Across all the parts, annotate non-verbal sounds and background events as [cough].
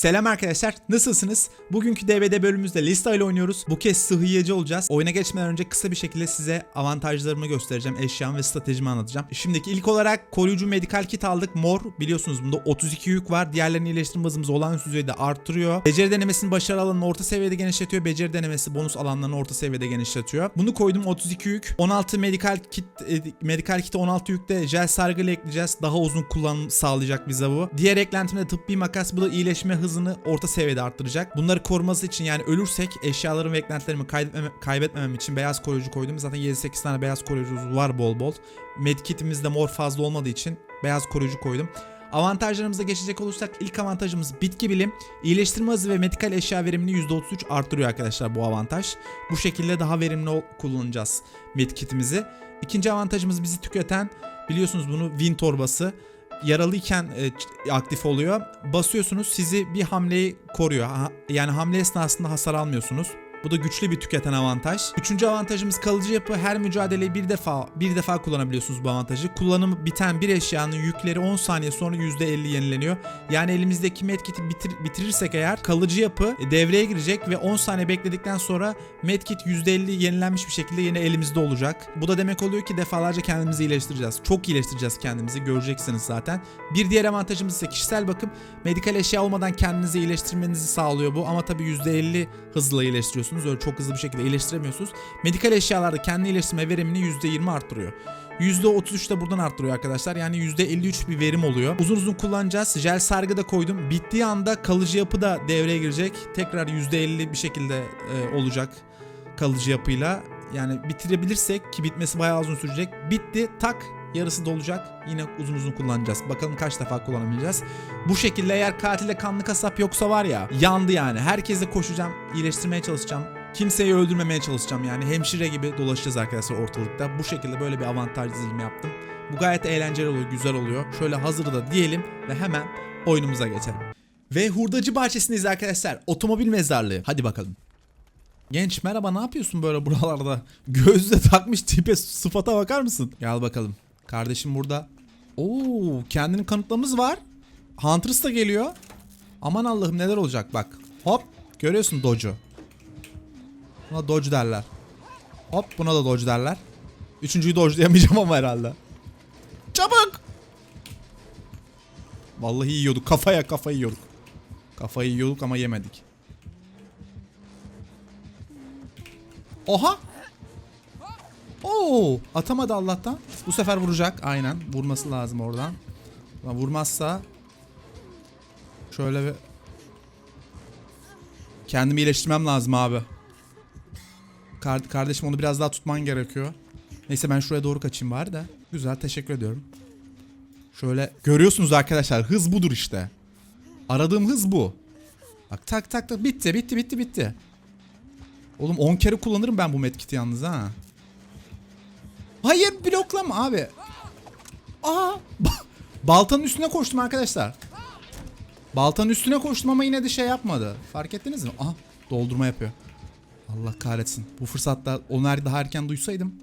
Selam arkadaşlar, nasılsınız? Bugünkü DVD bölümümüzde Lista ile oynuyoruz. Bu kez sıhhiyeci olacağız. Oyuna geçmeden önce kısa bir şekilde size avantajlarımı göstereceğim, eşyam ve stratejimi anlatacağım. Şimdiki ilk olarak koruyucu medikal kit aldık. Mor, biliyorsunuz bunda 32 yük var. Diğerlerini iyileştirme hızımızı olağanüstü düzeyde arttırıyor. Beceri denemesinin başarı alanını orta seviyede genişletiyor. Beceri denemesi bonus alanlarını orta seviyede genişletiyor. Bunu koydum 32 yük. 16 medikal kit, e, medikal kiti 16 yükte jel sargı ile ekleyeceğiz. Daha uzun kullanım sağlayacak bize bu. Diğer eklentimde tıbbi makas bu da iyileşme hızını orta seviyede arttıracak. Bunları koruması için yani ölürsek eşyalarımı ve eklentilerimi kaybetmeme, kaybetmemem için beyaz koruyucu koydum. Zaten 7-8 tane beyaz koruyucumuz var bol bol. Medkitimizde mor fazla olmadığı için beyaz koruyucu koydum. Avantajlarımıza geçecek olursak ilk avantajımız bitki bilim. İyileştirme hızı ve medikal eşya verimini %33 arttırıyor arkadaşlar bu avantaj. Bu şekilde daha verimli kullanacağız medkitimizi. İkinci avantajımız bizi tüketen biliyorsunuz bunu win torbası yaralıyken e, aktif oluyor. Basıyorsunuz sizi bir hamleyi koruyor. Ha- yani hamle esnasında hasar almıyorsunuz. Bu da güçlü bir tüketen avantaj. Üçüncü avantajımız kalıcı yapı. Her mücadeleyi bir defa bir defa kullanabiliyorsunuz bu avantajı. Kullanımı biten bir eşyanın yükleri 10 saniye sonra %50 yenileniyor. Yani elimizdeki medkit'i bitir, bitirirsek eğer kalıcı yapı devreye girecek ve 10 saniye bekledikten sonra medkit %50 yenilenmiş bir şekilde yine elimizde olacak. Bu da demek oluyor ki defalarca kendimizi iyileştireceğiz. Çok iyileştireceğiz kendimizi göreceksiniz zaten. Bir diğer avantajımız ise kişisel bakım. Medikal eşya olmadan kendinizi iyileştirmenizi sağlıyor bu ama tabii %50 hızla iyileştiriyorsunuz. Öyle çok hızlı bir şekilde iyileştiremiyorsunuz. Medikal eşyalarda kendi iyileştirme verimini %20 arttırıyor. %33 de buradan arttırıyor arkadaşlar. Yani %53 bir verim oluyor. Uzun uzun kullanacağız. Jel sargı da koydum. Bittiği anda kalıcı yapı da devreye girecek. Tekrar %50 bir şekilde e, olacak kalıcı yapıyla. Yani bitirebilirsek ki bitmesi bayağı uzun sürecek. Bitti tak yarısı dolacak. Yine uzun uzun kullanacağız. Bakalım kaç defa kullanabileceğiz. Bu şekilde eğer katilde kanlı kasap yoksa var ya yandı yani. Herkese koşacağım, iyileştirmeye çalışacağım. Kimseyi öldürmemeye çalışacağım yani. Hemşire gibi dolaşacağız arkadaşlar ortalıkta. Bu şekilde böyle bir avantaj dizilimi yaptım. Bu gayet eğlenceli oluyor, güzel oluyor. Şöyle hazırı da diyelim ve hemen oyunumuza geçelim. Ve hurdacı bahçesindeyiz arkadaşlar. Otomobil mezarlığı. Hadi bakalım. Genç merhaba ne yapıyorsun böyle buralarda? [laughs] Gözde takmış tipe sıfata bakar mısın? Gel bakalım. Kardeşim burada. Oo kendini kanıtlamız var. Huntress da geliyor. Aman Allah'ım neler olacak bak. Hop görüyorsun Dodge'u. Buna Dodge derler. Hop buna da Dodge derler. Üçüncüyü dodge'layamayacağım [laughs] ama herhalde. Çabuk! Vallahi yiyorduk. Kafaya kafayı yiyorduk. Kafayı yiyorduk ama yemedik. Oha! Oo, atamadı Allah'tan. Bu sefer vuracak. Aynen. Vurması lazım oradan. Ama vurmazsa şöyle bir kendimi iyileştirmem lazım abi. Kar- kardeşim onu biraz daha tutman gerekiyor. Neyse ben şuraya doğru kaçayım bari de. Güzel teşekkür ediyorum. Şöyle görüyorsunuz arkadaşlar hız budur işte. Aradığım hız bu. Bak tak tak tak bitti bitti bitti bitti. Oğlum 10 kere kullanırım ben bu medkiti yalnız ha. Hayır bloklama abi. Aa ba- baltanın üstüne koştum arkadaşlar. Baltanın üstüne koştum ama yine de şey yapmadı. Fark ettiniz mi? Aha doldurma yapıyor. Allah kahretsin. Bu fırsatta onu daha erken duysaydım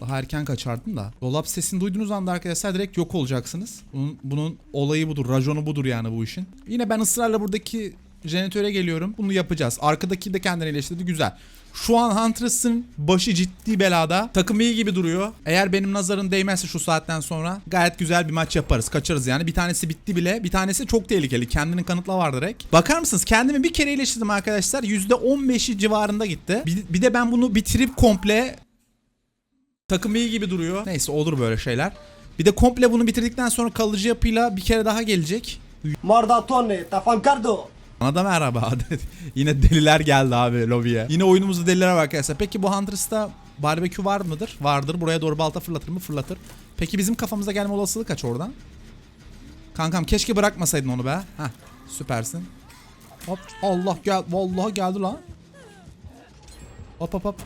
daha erken kaçardım da. Dolap sesini duyduğunuz anda arkadaşlar direkt yok olacaksınız. Bunun, bunun olayı budur, rajonu budur yani bu işin. Yine ben ısrarla buradaki jeneratöre geliyorum. Bunu yapacağız. Arkadaki de kendini iyileştirdi. Güzel. Şu an Huntress'ın başı ciddi belada. Takım iyi gibi duruyor. Eğer benim nazarım değmezse şu saatten sonra gayet güzel bir maç yaparız. Kaçarız yani. Bir tanesi bitti bile. Bir tanesi çok tehlikeli. Kendini kanıtla var direkt. Bakar mısınız? Kendimi bir kere iyileştirdim arkadaşlar. %15'i civarında gitti. Bir, bir de ben bunu bitirip komple Takım iyi gibi duruyor. Neyse olur böyle şeyler. Bir de komple bunu bitirdikten sonra kalıcı yapıyla bir kere daha gelecek. Mordatone, tafancardo. Bana da merhaba. [laughs] Yine deliler geldi abi lobiye. Yine oyunumuzda deliler var arkadaşlar. Peki bu Huntress'ta barbekü var mıdır? Vardır. Buraya doğru balta fırlatır mı? Fırlatır. Peki bizim kafamıza gelme olasılığı kaç oradan? Kankam keşke bırakmasaydın onu be. Heh süpersin. Hop Allah gel vallahi geldi lan. Hop hop hop.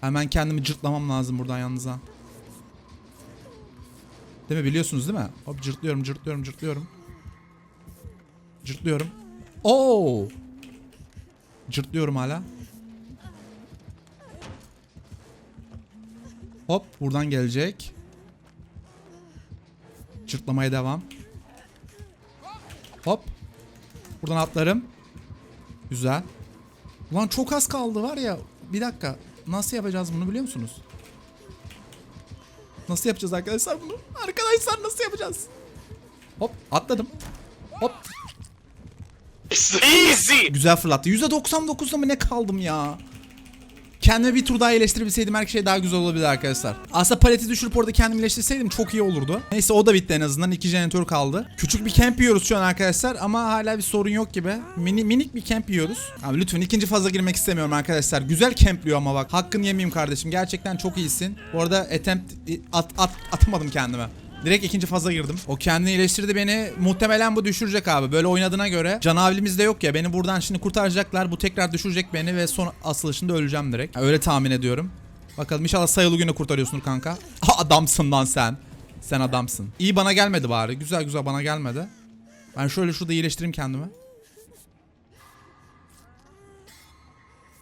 Hemen kendimi cırtlamam lazım buradan yalnız ha. Değil mi biliyorsunuz değil mi? Hop cırtlıyorum cırtlıyorum cırtlıyorum. Cırtlıyorum. Oo! Cırtlıyorum hala. Hop buradan gelecek. Cırtlamaya devam. Hop. Buradan atlarım. Güzel. Ulan çok az kaldı var ya. Bir dakika. Nasıl yapacağız bunu biliyor musunuz? Nasıl yapacağız arkadaşlar bunu? Arkadaşlar nasıl yapacağız? Hop atladım. [laughs] Easy. Güzel fırlattı. %99'da mı ne kaldım ya? Kendime bir tur daha iyileştirebilseydim her şey daha güzel olabilirdi arkadaşlar. Aslında paleti düşürüp orada kendimi iyileştirseydim çok iyi olurdu. Neyse o da bitti en azından. iki jeneratör kaldı. Küçük bir camp yiyoruz şu an arkadaşlar ama hala bir sorun yok gibi. Mini, minik bir camp yiyoruz. Abi lütfen ikinci faza girmek istemiyorum arkadaşlar. Güzel campliyor ama bak. Hakkını yemeyeyim kardeşim. Gerçekten çok iyisin. Bu arada attempt at, at, atamadım kendime. Direkt ikinci faza girdim. O kendini iyileştirdi beni. Muhtemelen bu düşürecek abi. Böyle oynadığına göre. Canavlimizde yok ya. Beni buradan şimdi kurtaracaklar. Bu tekrar düşürecek beni ve son asılışında öleceğim direkt. Öyle tahmin ediyorum. Bakalım inşallah sayılı güne kurtarıyorsun kanka. Ha, adamsın lan sen. Sen adamsın. İyi bana gelmedi bari. Güzel güzel bana gelmedi. Ben şöyle şurada iyileştireyim kendimi.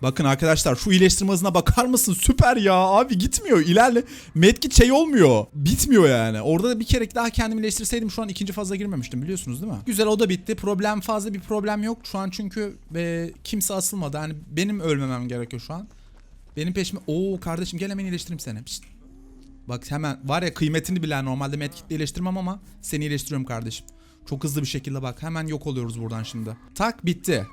Bakın arkadaşlar şu iyileştirme hızına bakar mısın? Süper ya abi gitmiyor ilerle. Medkit şey olmuyor. Bitmiyor yani. Orada da bir kere daha kendimi iyileştirseydim şu an ikinci faza girmemiştim biliyorsunuz değil mi? Güzel o da bitti. Problem fazla bir problem yok. Şu an çünkü e, kimse asılmadı. Hani benim ölmemem gerekiyor şu an. Benim peşime... Oo kardeşim gel hemen iyileştireyim seni. Pişt. Bak hemen var ya kıymetini bilen normalde medkitle iyileştirmem ama seni iyileştiriyorum kardeşim. Çok hızlı bir şekilde bak hemen yok oluyoruz buradan şimdi. Tak bitti.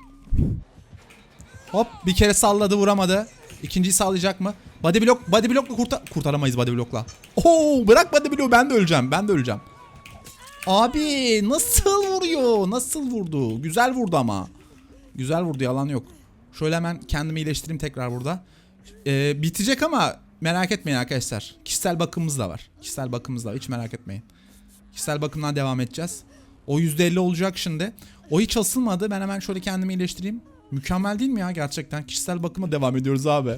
Hop bir kere salladı vuramadı. İkinciyi sallayacak mı? Body block, body blockla kurtar kurtaramayız body blockla. Oo bırak body block'u ben de öleceğim. Ben de öleceğim. Abi nasıl vuruyor? Nasıl vurdu? Güzel vurdu ama. Güzel vurdu yalan yok. Şöyle hemen kendimi iyileştireyim tekrar burada. Ee, bitecek ama merak etmeyin arkadaşlar. Kişisel bakımımız da var. Kişisel bakımımız da var. Hiç merak etmeyin. Kişisel bakımdan devam edeceğiz. O %50 olacak şimdi. O hiç asılmadı. Ben hemen şöyle kendimi iyileştireyim. Mükemmel değil mi ya gerçekten? Kişisel bakıma devam ediyoruz abi.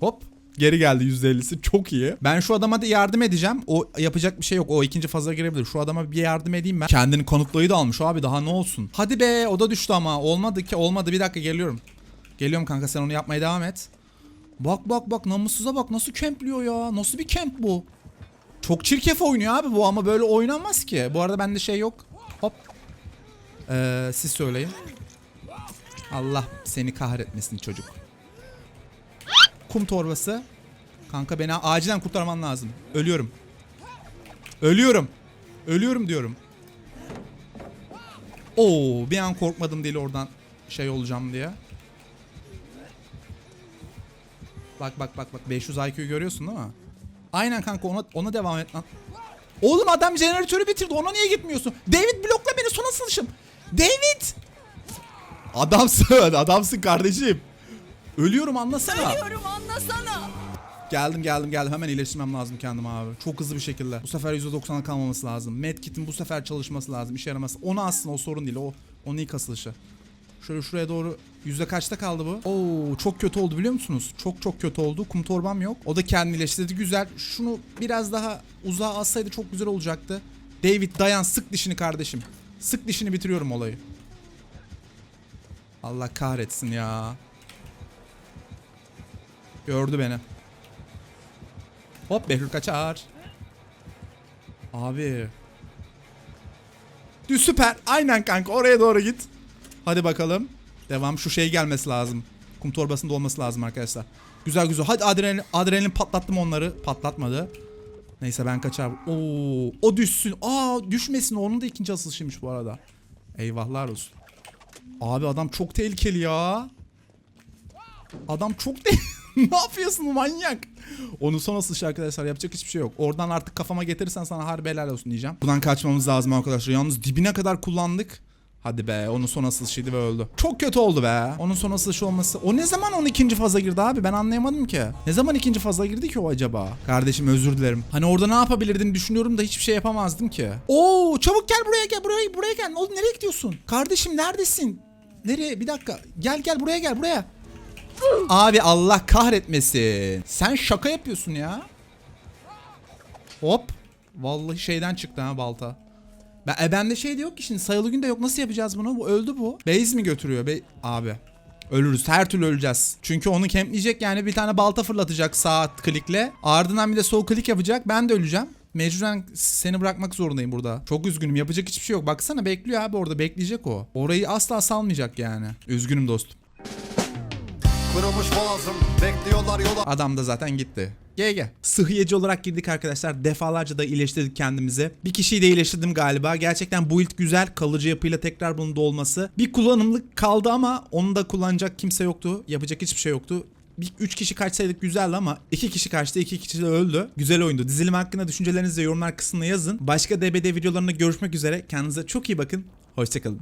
Hop. Geri geldi %50'si. Çok iyi. Ben şu adama da yardım edeceğim. O yapacak bir şey yok. O ikinci faza girebilir. Şu adama bir yardım edeyim ben. Kendini kanıtlayı da almış abi. Daha ne olsun. Hadi be o da düştü ama. Olmadı ki. Olmadı. Bir dakika geliyorum. Geliyorum kanka sen onu yapmaya devam et. Bak bak bak namussuza bak nasıl kempliyor ya. Nasıl bir kemp bu? Çok çirkef oynuyor abi bu ama böyle oynanmaz ki. Bu arada bende şey yok. Hop. Ee, siz söyleyin. Allah seni kahretmesin çocuk. Kum torbası. Kanka beni acilen kurtarman lazım. Ölüyorum. Ölüyorum. Ölüyorum diyorum. Oo, bir an korkmadım değil oradan şey olacağım diye. Bak bak bak bak 500 IQ görüyorsun değil mi? Aynen kanka ona ona devam et lan. Oğlum adam jeneratörü bitirdi. Ona niye gitmiyorsun? David blokla beni son asılışım. David! Adamsın, [laughs] adamsın kardeşim. Ölüyorum anlasana. Diyorum anlasana. Geldim geldim geldim. Hemen iyileştirmem lazım kendimi abi. Çok hızlı bir şekilde. Bu sefer %90'a kalmaması lazım. Medkit'in bu sefer çalışması lazım. işe yaraması. Onu aslında o sorun değil. O onun ilk asılışı. Şöyle şuraya doğru yüzde kaçta kaldı bu? Oo çok kötü oldu biliyor musunuz? Çok çok kötü oldu. Kum torbam yok. O da kendini iyileştirdi. Güzel. Şunu biraz daha uzağa alsaydı çok güzel olacaktı. David dayan sık dişini kardeşim. Sık dişini bitiriyorum olayı. Allah kahretsin ya. Gördü beni. Hop Behlül kaçar. Abi. Düz süper. Aynen kanka oraya doğru git. Hadi bakalım. Devam şu şey gelmesi lazım. Kum torbasında olması lazım arkadaşlar. Güzel güzel. Hadi adrenalin, adrenalin patlattım onları. Patlatmadı. Neyse ben kaçar. Oo, o düşsün. Aa düşmesin. Onun da ikinci asılışıymış bu arada. Eyvahlar olsun. Abi adam çok tehlikeli ya. Adam çok [laughs] ne yapıyorsun manyak? Onun son asılışı arkadaşlar yapacak hiçbir şey yok. Oradan artık kafama getirirsen sana harbi helal olsun diyeceğim. Buradan kaçmamız lazım arkadaşlar. Yalnız dibine kadar kullandık. Hadi be onun son asılışıydı ve öldü. Çok kötü oldu be. Onun son asılışı olması. O ne zaman onun ikinci faza girdi abi? Ben anlayamadım ki. Ne zaman ikinci faza girdi ki o acaba? Kardeşim özür dilerim. Hani orada ne yapabilirdin düşünüyorum da hiçbir şey yapamazdım ki. Oo çabuk gel buraya gel buraya buraya gel. Oğlum nereye gidiyorsun? Kardeşim neredesin? Nereye? Bir dakika. Gel gel buraya gel buraya. Abi Allah kahretmesin. Sen şaka yapıyorsun ya. Hop. Vallahi şeyden çıktı ha balta. Ben, e bende şey de yok ki şimdi sayılı gün de yok. Nasıl yapacağız bunu? Bu öldü bu. Base mi götürüyor? Be abi. Ölürüz. Her türlü öleceğiz. Çünkü onu kempleyecek yani bir tane balta fırlatacak sağ klikle. Ardından bir de sol klik yapacak. Ben de öleceğim. mecburen seni bırakmak zorundayım burada. Çok üzgünüm. Yapacak hiçbir şey yok. Baksana bekliyor abi orada. Bekleyecek o. Orayı asla salmayacak yani. Üzgünüm dostum. Kırılmış boğazım bekliyorlar yola Adam da zaten gitti. GG. Sıhhiyeci olarak girdik arkadaşlar. Defalarca da iyileştirdik kendimizi. Bir kişiyi de iyileştirdim galiba. Gerçekten build güzel. Kalıcı yapıyla tekrar bunun da olması. Bir kullanımlık kaldı ama onu da kullanacak kimse yoktu. Yapacak hiçbir şey yoktu. Bir 3 kişi kaçsaydık güzeldi ama 2 kişi kaçtı 2 kişi de öldü. Güzel oyundu. Dizilim hakkında düşüncelerinizi yorumlar kısmına yazın. Başka DBD videolarında görüşmek üzere. Kendinize çok iyi bakın. Hoşçakalın.